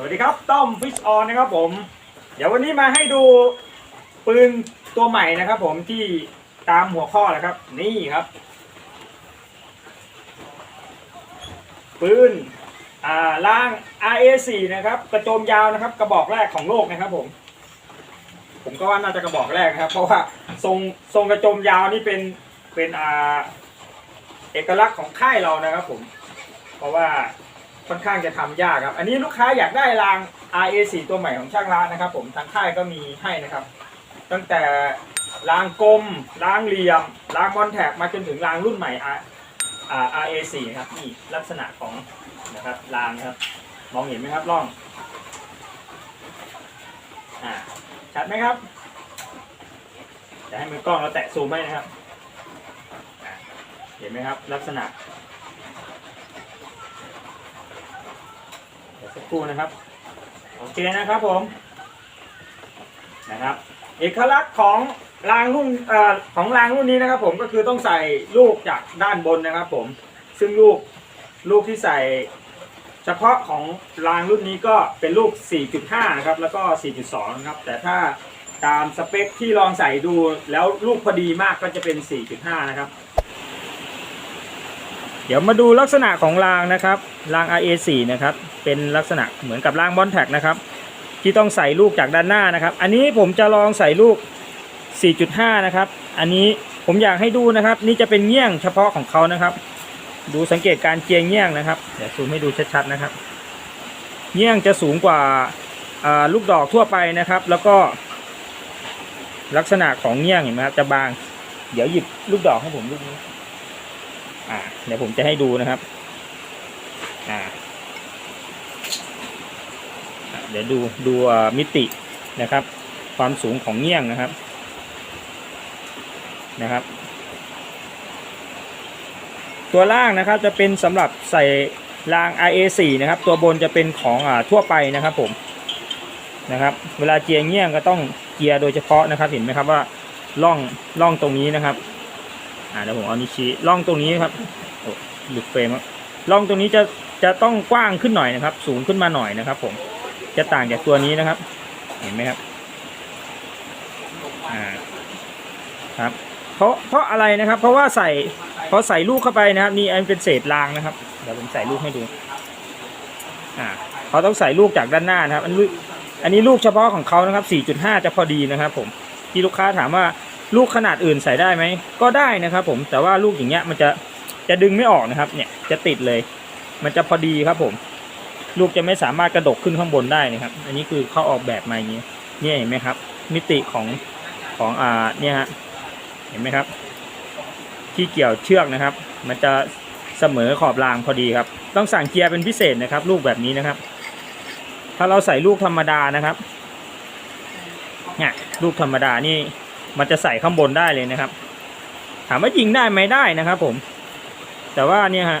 สวัสดีครับต้อมฟิชออนนะครับผม เดี๋ยววันนี้มาให้ดูปืนตัวใหม่นะครับผมที่ตามหัวข้อนะครับ นี่ครับ ปืนอ่าล่าง RA4 นะครับกระโจมยาวนะครับ กระบอกแรกของโลกนะครับผม ผมก็ว่าน่าจะกระบอกแรกนะครับ เพราะว่าทรงทรงกระโจมยาวนี่เป็นเป็นอ่าเอกลักษณ์ของค่ายเรานะครับผม เพราะว่า ค่อนข้างจะทำยากครับ อันนี้ลูกค้าอยากได้ราง RA4 ตัวใหม่ของช่างร้านนะครับ ผมทางค่ายก็มีให้นะครับ ตั้งแต่รางกลมรางเหลี่ยมรางบอลแท็กมาจนถึงรางรุ่นใหม่ R อ่า RA4 ครับนี่ลักษณะของนะครับรางครับ มองเห็นไหมครับล่องอ่าชัดไหมครับจะให้มือกล้องเราแตะซูมให้นะครับ เห็นไหมครับลักษณะ เดี๋ยว สักครู่นะครับ โอเคนะครับผมนะครับ เอกลักษณ์ของรางรุ่นเอ่อของรางรุ่นนี้นะครับ ผมก็คือต้องใส่ลูกจากด้านบนนะครับ ผมซึ่งลูกลูกที่ใส่เฉพาะของรางรุ่นนี้ก็เป็นลูก 4.5 นะครับ แล้วก็ 4.2 นะครับ แต่ถ้าตามสเปคที่ลองใส่ดูแล้วลูกพอดีมากก็จะเป็น 4.5 นะครับ เดี๋ยวมาดูลักษณะของรางนะครับราง RA4 นะครับเป็นลักษณะเหมือนกับรางบอลแท็กนะครับที่ต้องใส่ลูกจากด้านหน้านะครับ อันนี้ผมจะลองใส่ลูก 4.5 นะครับ อันนี้ผมอยากให้ดูนะครับ นี่จะเป็นเงี้ยงเฉพาะของเขานะครับ ดูสังเกตการเจียงเงี้ยงนะครับเดี๋ยวซูมให้ดูชัดๆนะครับเงี้ยงจะสูงกว่าลูกดอกทั่วไปนะครับ แล้วก็ ลักษณะของเงี้ยงเห็นไหมครับจะบาง เดี๋ยวหยิบลูกดอกให้ผมลูกนี้ อ่าเดี๋ยวผมจะให้ดูนะครับ อ่า เดี๋ยวดูดูมิตินะครับ ความสูงของเงี้ยงนะครับ นะครับ ตัวล่างนะครับจะเป็นสำหรับใส่ราง RA4 นะครับ ตัวบนจะเป็นของอ่าทั่วไปนะครับผมนะครับ เวลาเจียเงี้ยงก็ต้องเกียร์โดยเฉพาะนะครับ เห็นไหมครับว่าล่องล่องตรงนี้นะครับ อ่าเดี๋ยวผมเอานิ้วชี้ล่องตรงนี้ครับโอ้หลุดเฟรมครับล่องตรงนี้จะจะต้องกว้างขึ้นหน่อยนะครับ สูงขึ้นมาหน่อยนะครับ ผมจะต่างจากตัวนี้นะครับ เห็นไหมครับอ่าครับ เพราะเพราะอะไรนะครับ เพราะว่าใส่พอใส่ลูกเข้าไปนะครับนี่อันเป็นเศษรางนะครับเดี๋ยวผมใส่ลูกให้ดูอ่าเขาต้องใส่ลูกจากด้านหน้านะครับ อันลูกอันนี้ลูกเฉพาะของเขานะครับ 4.5 จะพอดีนะครับ ผมที่ลูกค้าถามว่า ลูกขนาดอื่นใส่ได้ไหมก็ได้นะครับ ผมแต่ว่าลูกอย่างเงี้ยมันจะจะดึงไม่ออกนะครับ เนี่ยจะติดเลย มันจะพอดีครับผม ลูกจะไม่สามารถกระดกขึ้นข้างบนได้นะครับ อันนี้คือเขาออกแบบมาอย่างนี้เนี่ยเห็นไหมครับ มิติของของอ่าเนี่ยฮะเห็นไหมครับ ที่เกี่ยวเชือกนะครับ มันจะเสมอขอบรางพอดีครับ ต้องสั่งเกียร์เป็นพิเศษนะครับ ลูกแบบนี้นะครับ ถ้าเราใส่ลูกธรรมดานะครับเนี่ยลูกธรรมดานี่ มันจะใส่ข้างบนได้เลยนะครับ ถามว่ายิงได้ไหมได้นะครับผม แต่ว่าเนี่ยฮะ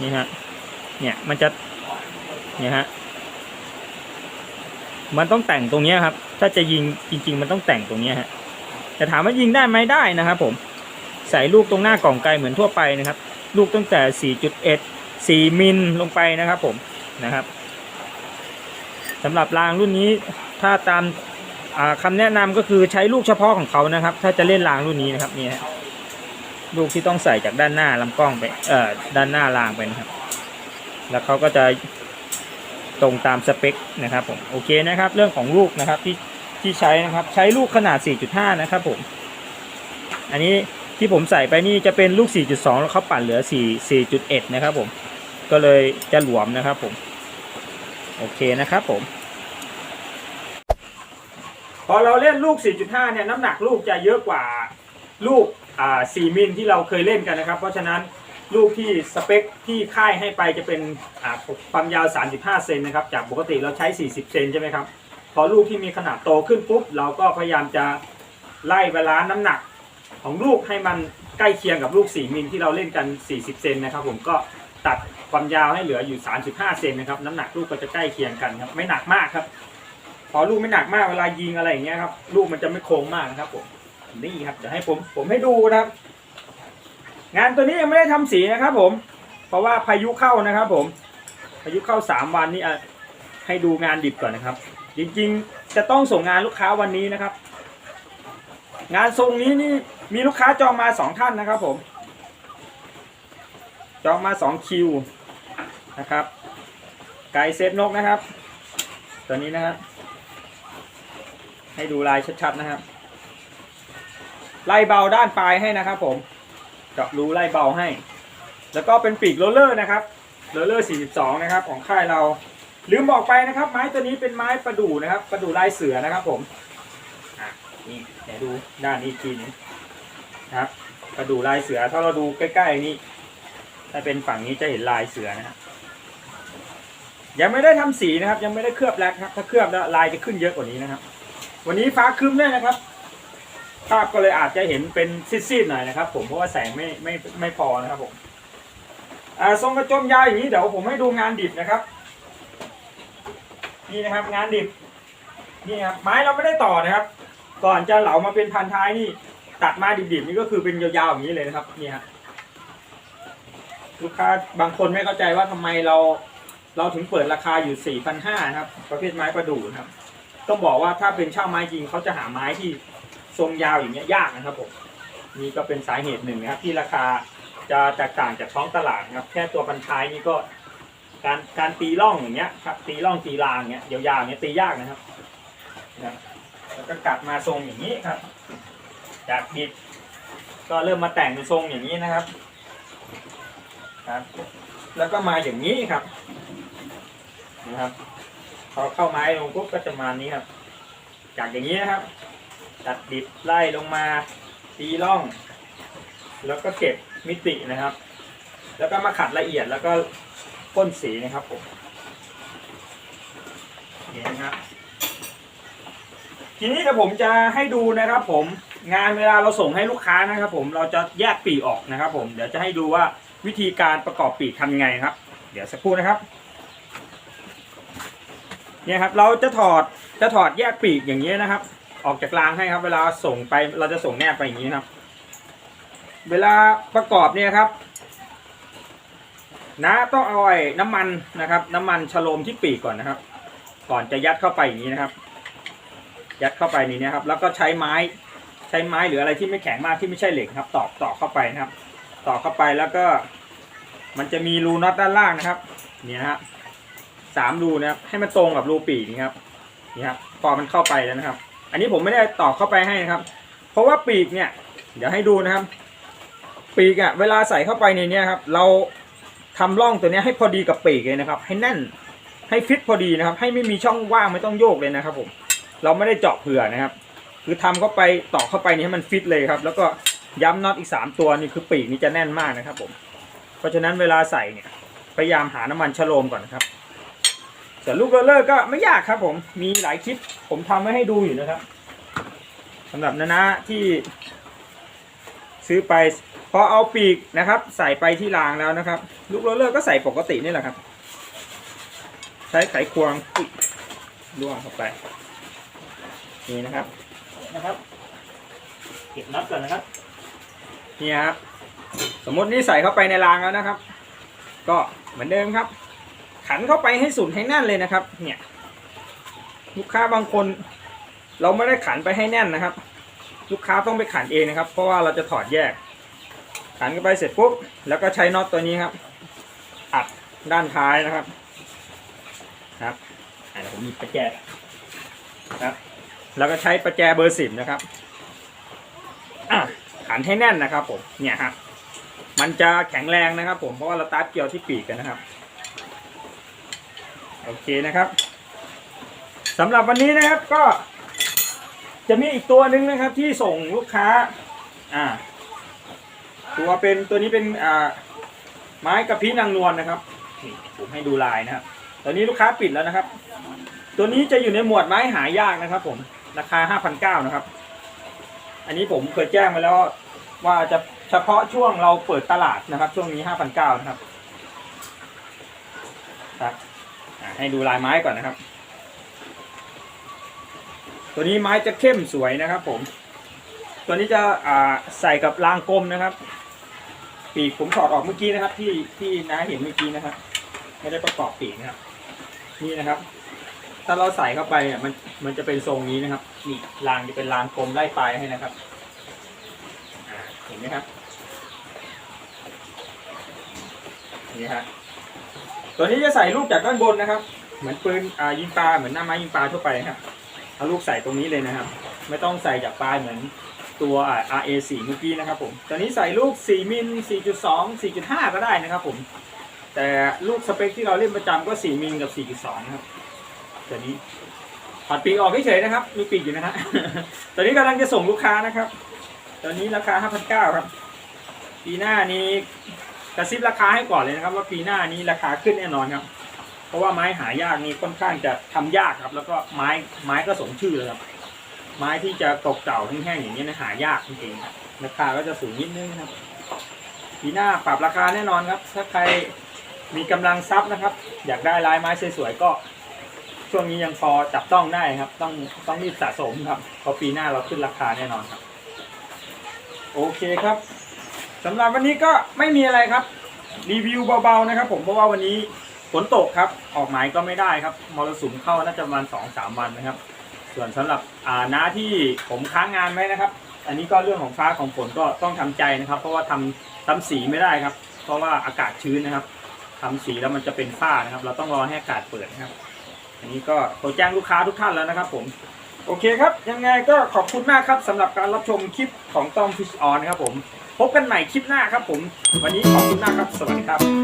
นี่ฮะเนี่ยมันจะเนี่ยฮะมันต้องแต่งตรงเนี้ยครับ ถ้าจะยิงจริง ๆ มันต้องแต่งตรงเนี้ยฮะแต่ถามว่ายิงได้ไหมได้นะครับ ผม ใส่ลูกตรงหน้ากล่องไกลเหมือนทั่วไปนะครับ ลูกตั้งแต่ 4.1 4 มิลลงไปนะครับ ผมนะครับสำหรับรางรุ่นนี้ถ้าตาม อ่าคำแนะนำก็คือใช้ลูกเฉพาะของเขานะครับ ถ้าจะเล่นรางรุ่นนี้นะครับนี่ฮะลูกที่ต้องใส่จากด้านหน้าลำกล้องไปเอ่อด้านหน้ารางไปนะครับ แล้วเขาก็จะตรงตามสเปคนะครับผมโอเคนะครับ เรื่องของลูกนะครับที่ที่ใช้นะครับใช้ลูกขนาด 4.5 นะครับผม อันนี้ที่ผมใส่ไปนี่จะเป็นลูก 4.2 แล้วเขาปั่นเหลือ 4 4.1 นะครับผม ก็เลยจะหลวมนะครับผม โอเคนะครับผม พอเราเล่นลูก 4.5 เนี่ยน้ำหนักลูกจะเยอะกว่าลูกอ่า4มิลที่เราเคยเล่นกันนะครับ เพราะฉะนั้นลูกที่สเปคที่ค่ายให้ไปจะเป็นอ่าความยาว 35 เซนนะครับ จากปกติเราใช้ 40 เซนใช่ไหมครับ พอลูกที่มีขนาดโตขึ้นปุ๊บ เราก็พยายามจะไล่บาลานซ์น้ำหนักของลูกให้มันใกล้เคียงกับลูก 4มิลที่เราเล่นกัน 40 เซนนะครับ ผมก็ตัดความยาวให้เหลืออยู่ 35 เซนนะครับ น้ำหนักลูกก็จะใกล้เคียงกันครับ ไม่หนักมากครับ พอลูกไม่หนักมากเวลายิงอะไรอย่างเงี้ยครับลูกมันจะไม่โค้งมากนะครับผมนี่ครับเดี๋ยวให้ผมผมให้ดูนะครับ งานตัวนี้ยังไม่ได้ทำสีนะครับ ผม เพราะว่าพายุเข้านะครับ ผมอายุเข้าสามวันนี่อะให้ดูงานดิบก่อนนะครับ จริงๆจะต้องส่งงานลูกค้าวันนี้นะครับ งานทรงนี้นี่มีลูกค้าจองมาสองท่านนะครับ ผม จองมาสองคิวนะครับไก่เซฟนกนะครับ ตัวนี้นะครับ ให้ดูลายชัดๆนะครับ ไล่เบาด้านปลายให้นะครับ ผมเจาะรูไล่เบาให้ แล้วก็เป็นปีกโรลเลอร์นะครับโรลเลอร์ 42 นะครับ ของค่ายเรา ลืมบอกไปนะครับ ไม้ตัวนี้เป็นไม้ประดู่นะครับ ประดู่ลายเสือนะครับ ผมอะนี่เดี๋ยวดูด้านนี้ทีนึงนะครับ ประดู่ลายเสือถ้าเราดูใกล้ๆนี่ถ้าเป็นฝั่งนี้จะเห็นลายเสือนะครับยังไม่ได้ทำสีนะครับ ยังไม่ได้เคลือบแลกครับ ถ้าเคลือบแล้วลายจะขึ้นเยอะกว่านี้นะครับ วันนี้ฟ้าครึ้มด้วยนะครับ ภาพก็เลยอาจจะเห็นเป็นซีดๆหน่อยนะครับ ผมเพราะว่าแสงไม่ไม่ไม่พอนะครับผมอ่าทรงกระจมยาวอย่างนี้เดี๋ยวผมให้ดูงานดิบนะครับ นี่นะครับงานดิบนี่ครับไม้เราไม่ได้ต่อนะครับ ก่อนจะเหลามาเป็นพันท้ายนี่ ตัดมาดิบๆนี่ก็คือเป็นยาวๆอย่างนี้เลยนะครับนี่ฮะลูกค้าบางคนไม่เข้าใจว่าทำไมเรา เราถึงเปิดราคาอยู่4,500ครับ ประเภทไม้ประดู่นะครับ ต้องบอกว่าถ้าเป็นเช่าไม้จริงเขาจะหาไม้ที่ทรงยาวอย่างเงี้ยยากนะครับผมนี่ก็เป็นสาเหตุหนึ่งนะครับ ที่ราคาจะแตกต่างจากท้องตลาดนะครับ แค่ตัวพันท้ายนี่ก็การการตีร่องอย่างเงี้ยครับตีร่องตีรางเงี้ยยาวๆเงี้ยตียากนะครับนะแล้วก็กลับมาทรงอย่างนี้ครับ จากบิดก็เริ่มมาแต่งเป็นทรงอย่างนี้นะครับครับ แล้วก็มาอย่างนี้ครับนะครับ พอเข้าไม้ลงปุ๊บก็จะมานี้ครับ จากอย่างนี้นะครับ ตัดดิบไล่ลงมาตีร่อง แล้วก็เก็บมิตินะครับ แล้วก็มาขัดละเอียดแล้วก็พ่นสีนะครับผมนี่นะครับทีนี้เดี๋ยวผมจะให้ดูนะครับ ผมงานเวลาเราส่งให้ลูกค้านะครับ ผมเราจะแยกปีกออกนะครับ ผมเดี๋ยวจะให้ดูว่าวิธีการประกอบปีกทำไงครับ เดี๋ยวสักครู่นะครับ เนี่ยครับเราจะถอดจะถอดแยกปีกอย่างนี้นะครับ ออกจากรางให้ครับ เวลาส่งไปเราจะส่งแนบไปอย่างนี้ครับ เวลาประกอบเนี่ยครับนะต้องเอาไอ้น้ำมันนะครับ น้ำมันฉโลมที่ปีกก่อนนะครับ ก่อนจะยัดเข้าไปอย่างนี้นะครับ ยัดเข้าไปนี่นะครับ แล้วก็ใช้ไม้ใช้ไม้หรืออะไรที่ไม่แข็งมากที่ไม่ใช่เหล็กครับ ตอกตอกเข้าไปนะครับ ตอกเข้าไปแล้วก็ มันจะมีรูน็อตด้านล่างนะครับนี่นะครับ สามรูนะครับ ให้มันตรงกับรูปีกนี่ครับนี่ครับพอมันเข้าไปแล้วนะครับ อันนี้ผมไม่ได้ตอกเข้าไปให้นะครับ เพราะว่าปีกเนี่ย เดี๋ยวให้ดูนะครับ ปีกอะเวลาใส่เข้าไปในนี้ครับ เราทำร่องตัวนี้ให้พอดีกับปีกเลยนะครับ ให้แน่นให้ฟิตพอดีนะครับ ให้ไม่มีช่องว่างไม่ต้องโยกเลยนะครับ ผม เราไม่ได้เจาะเผื่อนะครับ คือทำเข้าไปตอกเข้าไปนี่ให้มันฟิตเลยครับ แล้วก็ย้ำน็อตอีกสามตัวนี่คือปีกนี่จะแน่นมากนะครับ ผม เพราะฉะนั้นเวลาใส่เนี่ยพยายามหาน้ำมันชะโลมก่อนนะครับ ส่วนลูกโรลเลอร์ก็ไม่ยากครับ ผมมีหลายคลิป ผมทำไว้ให้ดูอยู่นะครับสำหรับนานะที่ซื้อไปพอเอาปีกนะครับ ใส่ไปที่รางแล้วนะครับ ลูกโรลเลอร์ก็ใส่ปกตินี่แหละครับ ใช้ไขควงอุ๊ยล่วงเข้าไป นี่นะครับนะครับเก็บน็อตก่อนนะครับนี่ครับ สมมตินี่ใส่เข้าไปในรางแล้วนะครับ ก็เหมือนเดิมครับ ขันเข้าไปให้สุดให้แน่นเลยนะครับ เนี่ยลูกค้าบางคน เราไม่ได้ขันไปให้แน่นนะครับ ลูกค้าต้องไปขันเองนะครับ เพราะว่าเราจะถอดแยก ขันเข้าไปเสร็จปุ๊บแล้วก็ใช้น็อตตัวนี้ครับ อัดด้านท้ายนะครับครับอะเดี๋ยวผมมีประแจครับแล้วก็ใช้ประแจเบอร์สิบนะครับขันให้แน่นนะครับผมเนี่ยครับมันจะแข็งแรงนะครับผมเพราะว่าเราตัดเกี่ยวที่ปีกกันนะครับ โอเคนะครับสำหรับวันนี้นะครับก็ จะมีอีกตัวหนึ่งนะครับที่ส่งลูกค้า อ่า ตัวเป็นตัวนี้เป็นอ่าไม้กระพี้นางนวลนะครับผมให้ดูลายนะครับตอนนี้ลูกค้าปิดแล้วนะครับ ตัวนี้จะอยู่ในหมวดไม้หายากนะครับ ผมราคา5,900นะครับ อันนี้ผมเคยแจ้งมาแล้วว่าจะเฉพาะช่วงเราเปิดตลาดนะครับ ช่วงนี้5,900นะครับครับ ให้ดูลายไม้ก่อนนะครับ ตัวนี้ไม้จะเข้มสวยนะครับ ผม ตัวนี้จะอ่าใส่กับรางกลมนะครับ ปีกผมถอดออกเมื่อกี้นะครับ ที่ที่น้าเห็นเมื่อกี้นะครับ ไม่ได้ประกอบปีกนะครับ นี่นะครับ ถ้าเราใส่เข้าไปอะมันมันจะเป็นทรงนี้นะครับนี่รางจะเป็นรางกลมไล่ปลายให้นะครับเห็นไหมครับนี่ฮะ ตัวนี้จะใส่ลูกจากด้านบนนะครับ เหมือนปืนอ่ายิงปลาเหมือนหน้าไม้ยิงปลาทั่วไปครับเอาลูกใส่ตรงนี้เลยนะครับ ไม่ต้องใส่จากปลายเหมือนตัวอ่า RA4 เมื่อกี้นะครับผมตัวนี้ใส่ลูก 4 มิล 4.2 4.5 ก็ได้นะครับผม แต่ลูกสเปคที่เราเล่นประจำก็ 4 มิลกับ 4.2 นะครับตัวนี้ถอดปีกออกเฉยๆนะครับ มีปีกอยู่นะฮะตอนนี้กำลังจะส่งลูกค้านะครับ ตอนนี้ราคา 5,900 ครับ ปีหน้านี้ กระซิบราคาให้ก่อนเลยนะครับ ว่าปีหน้านี้ราคาขึ้นแน่นอนครับ เพราะว่าไม้หายากนี่ค่อนข้างจะทำยากครับ แล้วก็ไม้ไม้ก็สมชื่อเลยครับ ไม้ที่จะตกเก่าแห้งๆอย่างนี้นะหายากจริงๆราคาก็จะสูงนิดนึงครับ ปีหน้าปรับราคาแน่นอนครับ ถ้าใครมีกำลังทรัพย์นะครับ อยากได้ลายไม้สวยๆก็ ช่วงนี้ยังพอจับต้องได้ครับ ต้องต้องรีบสะสมครับเพราะปีหน้าเราขึ้นราคาแน่นอนครับ โอเคครับ สำหรับวันนี้ก็ไม่มีอะไรครับ รีวิวเบาๆนะครับ ผมเพราะว่าวันนี้ฝนตกครับ ออกหมายก็ไม่ได้ครับมรสุมเข้าน่าจะประมาณสองสามวันนะครับ ส่วนสำหรับอ่าน้าที่ผมค้างงานไว้นะครับ อันนี้ก็เรื่องของฟ้าของฝนก็ต้องทำใจนะครับ เพราะว่าทำทำสีไม่ได้ครับ เพราะว่าอากาศชื้นนะครับทำสีแล้วมันจะเป็นฝ้านะครับ เราต้องรอให้อากาศเปิดนะครับ อันนี้ก็โทรแจ้งลูกค้าทุกท่านแล้วนะครับ ผมโอเคครับ ยังไงก็ขอบคุณมากครับสำหรับการรับชมคลิปของต้อมฟิชออนนะครับผม พบกันใหม่คลิปหน้าครับผม วันนี้ขอบคุณมากครับ สวัสดีครับ